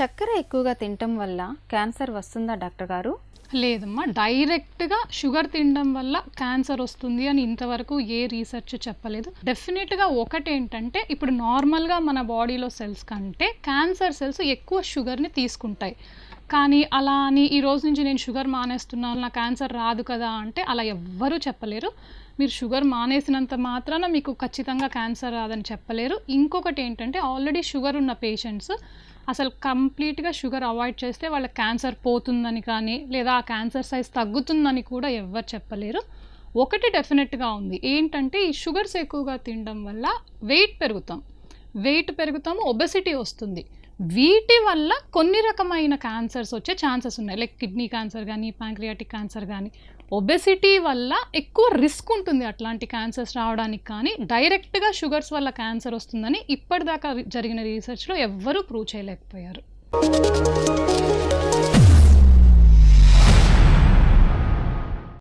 చక్కెర ఎక్కువగా తినటం వల్ల క్యాన్సర్ వస్తుందా డాక్టర్ గారు? లేదమ్మా డైరెక్ట్గా షుగర్ తినడం వల్ల క్యాన్సర్ వస్తుంది అని ఇంతవరకు ఏ రీసెర్చ్ చెప్పలేదు. డెఫినెట్గా ఒకటి ఏంటంటే ఇప్పుడు నార్మల్గా మన బాడీలో సెల్స్ కంటే క్యాన్సర్ సెల్స్ ఎక్కువ షుగర్ని తీసుకుంటాయి. కానీ అలా అని ఈ రోజు నుంచి నేను షుగర్ మానేస్తున్నాను నా క్యాన్సర్ రాదు కదా అంటే అలా ఎవ్వరూ చెప్పలేరు. మీరు షుగర్ మానేసినంత మాత్రాన మీకు ఖచ్చితంగా క్యాన్సర్ రాదని చెప్పలేరు. ఇంకొకటి ఏంటంటే ఆల్రెడీ షుగర్ ఉన్న పేషెంట్స్ అసలు కంప్లీట్గా షుగర్ అవాయిడ్ చేస్తే వాళ్ళ క్యాన్సర్ పోతుందని కానీ లేదా ఆ క్యాన్సర్ సైజ్ తగ్గుతుందని కూడా ఎవ్వరు చెప్పలేరు. ఒకటి డెఫినెట్గా ఉంది. ఏంటంటే ఈ షుగర్స్ ఎక్కువగా తినడం వల్ల వెయిట్ పెరుగుతాం. వెయిట్ పెరుగుతాము ఒబెసిటీ వస్తుంది. వీటి వల్ల కొన్ని రకమైన క్యాన్సర్స్ వచ్చే ఛాన్సెస్ ఉన్నాయి. లైక్ కిడ్నీ క్యాన్సర్ కానీ ప్యాంక్రియాటిక్ క్యాన్సర్ కానీ ఒబెసిటీ వల్ల ఎక్కువ రిస్క్ ఉంటుంది అట్లాంటి క్యాన్సర్స్ రావడానికి కానీ డైరెక్ట్గా షుగర్స్ వల్ల క్యాన్సర్ వస్తుందని ఇప్పటిదాకా జరిగిన రీసెర్చ్లో ఎవ్వరూ ప్రూవ్ చేయలేకపోయారు.